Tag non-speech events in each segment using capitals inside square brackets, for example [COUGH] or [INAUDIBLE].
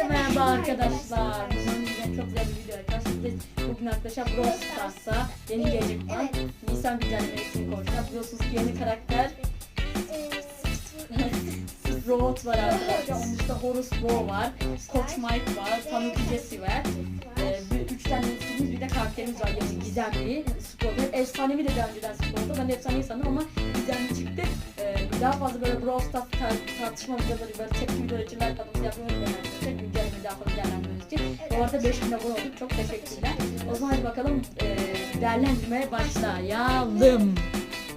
Herkese merhaba arkadaşlar. Bugün çok güzel bir video arkadaşlar. Bugün arkadaşlar Brawl Stars'a yeni gelecek olan Nisan güncellemesini konuşacağız. Biliyorsunuz ki yeni karakter [LAUGHS] Robot var arkadaşlar. Onun dışında Horus Bo var. Coach Mike var. Tanuki Jesse var. Ee, bir, üç tane üstümüz bir de karakterimiz var. Yani gizemli. Scroller. Efsanevi de daha önceden Scroll'da. Ben de efsanevi sandım ama gizemli çıktı. Ee, daha fazla böyle Brawl Stars tar- tartışma videoları, böyle tepki videoları için like atmanızı yapmayı arada 5000 abone olduk. Çok teşekkürler. O zaman hadi bakalım e, değerlendirmeye başlayalım.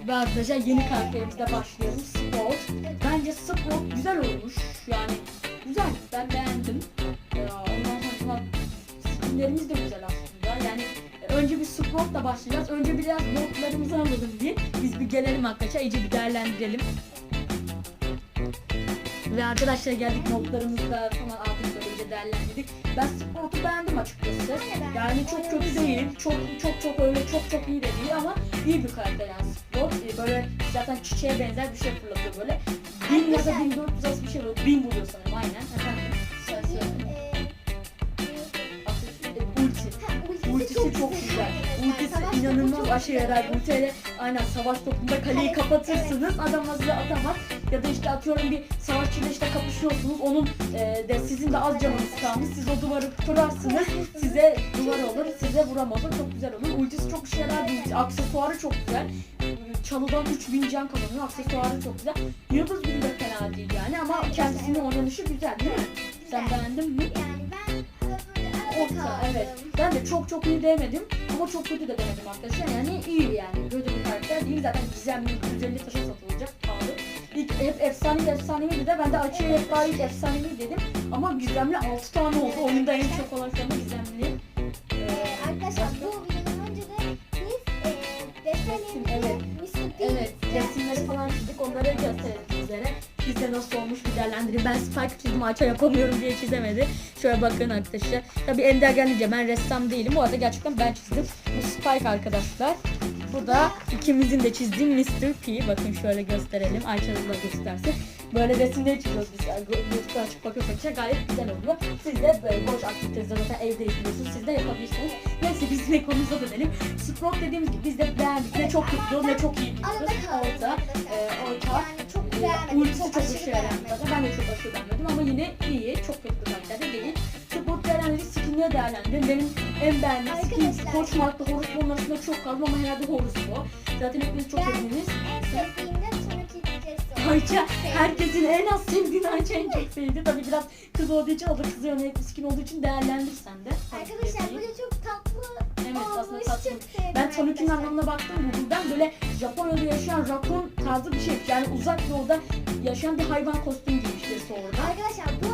Ve arkadaşlar yeni karakterimizle başlayalım. Sprout. Bence Sprout güzel olmuş. Yani güzel. Ben beğendim. Ee, ondan sonra skinlerimiz de güzel aslında. Yani e, önce bir Sprout'la başlayacağız. Önce biraz notlarımızı alalım diye. Biz bir gelelim arkadaşlar. iyice bir değerlendirelim. Ve arkadaşlar geldik notlarımızla falan aldık böylece değerlendirdik. Ben Sprout'u beğendim açıkçası. Yani çok kötü değil. Çok çok çok öyle çok çok iyi de değil ama iyi bir karakter yani Sprout. Ee, Böyle zaten çiçeğe benzer bir şey fırlatıyor böyle. 1000 ya da 1400 arası bir şey vuruyor. 1000 vuruyor sanırım aynen. Efendim. Sen söyle. Ulti. Ultisi çok güzel. Ultisi inanılmaz aşırı yarar. Ultiyle aynen savaş topunda kaleyi kapatırsınız. Adam size atamaz. Ya da işte atıyorum bir savaşçıyla işte kapışıyorsunuz. Onun e, de sizin de az canınız kalmış. Siz o duvarı kurarsınız. Size duvar olur. Size vuramaz. O Çok güzel olur. Ultisi çok işe yarar. bir. Aksesuarı çok güzel. Çalıdan 3000 can kazanıyor. Aksesuarı çok güzel. Yıldız gibi de fena değil yani ama kendisinin oynanışı güzel değil mi? Sen beğendin mi? Yani ben Orta evet. Ben de çok çok iyi demedim ama çok kötü de demedim arkadaşlar. Yani iyi yani. Kötü bir karakter değil. Zaten gizemli 150 taşa satılacak pahalı. İlk hep efsanevi efsanevi de ben de açığı hep daha ilk efsanevi dedim. Ama gizemli 6 tane oldu. Oyunda en çok olan anda gizemli. Ee, arkadaşlar bu videodan önce de biz e, Resim, evet. resimleri falan çizdik. Onları gösterelim sizlere. Bizde nasıl olmuş bir değerlendirin. Ben Spike çizdim, Ayça yapamıyorum diye çizemedi. Şöyle bakın arkadaşlar. Tabii Ender gelince ben ressam değilim. Bu arada gerçekten ben çizdim. Bu Spike arkadaşlar. Bu da ikimizin de çizdiği Mr. P. Bakın şöyle gösterelim. Ayça da göstersin. Böyle resimleri çiziyoruz biz. Yani YouTube'da açıp bakıyorsak işte gayet güzel oluyor. Siz de böyle boş aktivitenizde zaten evde izliyorsunuz. Siz de yapabilirsiniz. Neyse biz ne konumuza dönelim. Sprout dediğimiz gibi biz de beğendik. Ne çok kötü diyoruz ne çok iyi kaldı Orta. E, orta. Çok beğenmedim. Ultisi Çok aşırı yarayan beğenmedim. Ben de çok aşırı beğenmedim ama yine iyi. Çok kötü bir karakter de değil. Sprout değerlendirdik. Skinleri değerlendirdim. Benim en beğendiğim skin. Koç Mark'la Horus Bo'nun arasında çok kaldım ama herhalde Horus Bo. Zaten hepiniz çok Ben eminiz. en sevdiğim de sonraki videosu. Ayça herkesin en az sevdiğini Ayça en çok [LAUGHS] sevdi. Tabii biraz kız olduğu için o da kıza yönelik skin olduğu için değerlendir sen de. Arkadaşlar Tabii. böyle çok tatlı Evet, aslında olmuş. tatlı. Çok sevdim Ben Tanuki'nin arkadaşlar. anlamına baktım Google'dan böyle Japonya'da yaşayan rakun tarzı bir şey. Yani uzak doğuda yaşayan bir hayvan kostümü giymiş birisi orada. Arkadaşlar bu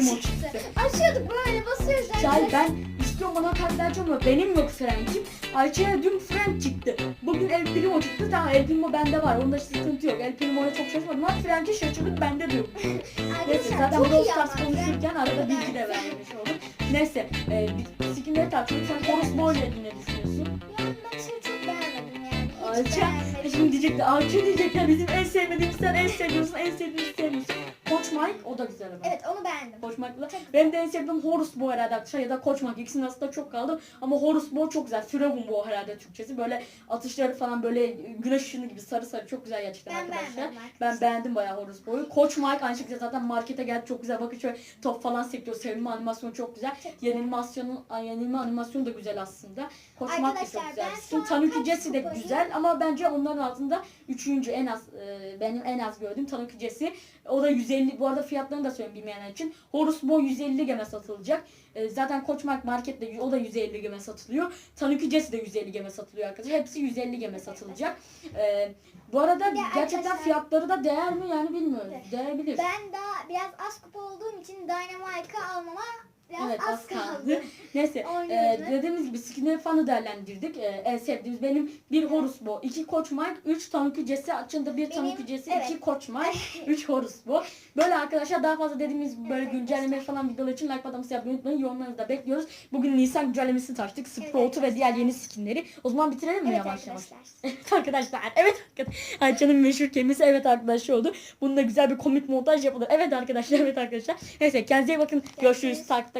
Primo Primo çıktı. Açıyorduk böyle basıyoruz. Çay ben istiyorum bana kartlarcı ama benim yok Frank'im. Ayça'ya dün Frank çıktı. Bugün El Primo çıktı. Tamam El Primo bende var. Onda sıkıntı yok. El Primo'ya çok şaşırmadım ama Frank'e şaşırdık bende de yok. [LAUGHS] Neyse zaten Stars ama. konuşurken arada bilgi de vermiş oldum. Neyse e, biz skinleri tartışıyoruz. Sen Horus Boy ile ilgili ne düşünüyorsun? Yani ben şey çok beğenmedim yani. Ayça beğenmedim. şimdi diyecekler Ayça diyecekler bizim en sevmediğimiz sen en seviyorsun en sevdiğimizi sevmiyorsun. Koç Mike o da güzel ama. Evet onu beğendim. Koç Mike'la. Benim de en sevdiğim Horus Bo herhalde arkadaşlar ya da Koç Mike ikisinin arasında çok kaldım. Ama Horus Bo çok güzel. Firavun Bo herhalde Türkçesi. Böyle atışları falan böyle güneş ışını gibi sarı sarı çok güzel gerçekten Ben arkadaşlar. beğenmedim Ben beğendim bayağı Horus Bo'yu. Koç Mike aynı şekilde zaten markete geldi çok güzel. Bakın şöyle top falan sekiyor. Sevinme animasyonu çok güzel. Yenilmasyonu, ay, yenilme animasyonu da güzel aslında. Koç Mike de çok güzel. Şimdi an Tanuki Jesse de güzel ama bence onların altında üçüncü en az e, benim en az gördüğüm Tanuki Jesse. O da 150 bu arada fiyatlarını da söyleyeyim bilmeyenler için. Horus Bo 150 geme satılacak. E, zaten Koçmark markette o da 150 geme satılıyor. Tanuki Jesse de 150 geme satılıyor arkadaşlar. Hepsi 150 geme satılacak. E, bu arada gerçekten fiyatları da değer mi yani bilmiyorum. Değebilir. Ben daha biraz az kupa olduğum için Dynamite'ı almama Biraz Evet az az kaldı. kaldı. [LAUGHS] Neyse e, dediğimiz gibi skinleri falan değerlendirdik. E, en sevdiğimiz benim bir Horus bu, iki Koç Mike, üç Tanuki Jesse, açında bir Benim- Jesse, evet. iki Koç Mike, [LAUGHS] üç Horus bu. Böyle arkadaşlar daha fazla dediğimiz böyle Evet güncelleme falan videolar için like button'ı yapmayı unutmayın. Yorumlarınızı da bekliyoruz. Bugün Nisan güncellemesini tartıştık. Sprout'u ve diğer yeni skinleri. O zaman bitirelim mi Evet yavaş yavaş? arkadaşlar. [LAUGHS] Evet arkadaşlar. Evet arkadaşlar. Ayça'nın meşhur kelimesi evet arkadaşlar oldu. Bununla güzel bir komik montaj yapılır. Evet arkadaşlar. Evet arkadaşlar. Neyse kendinize iyi bakın. Görüşürüz. Takipte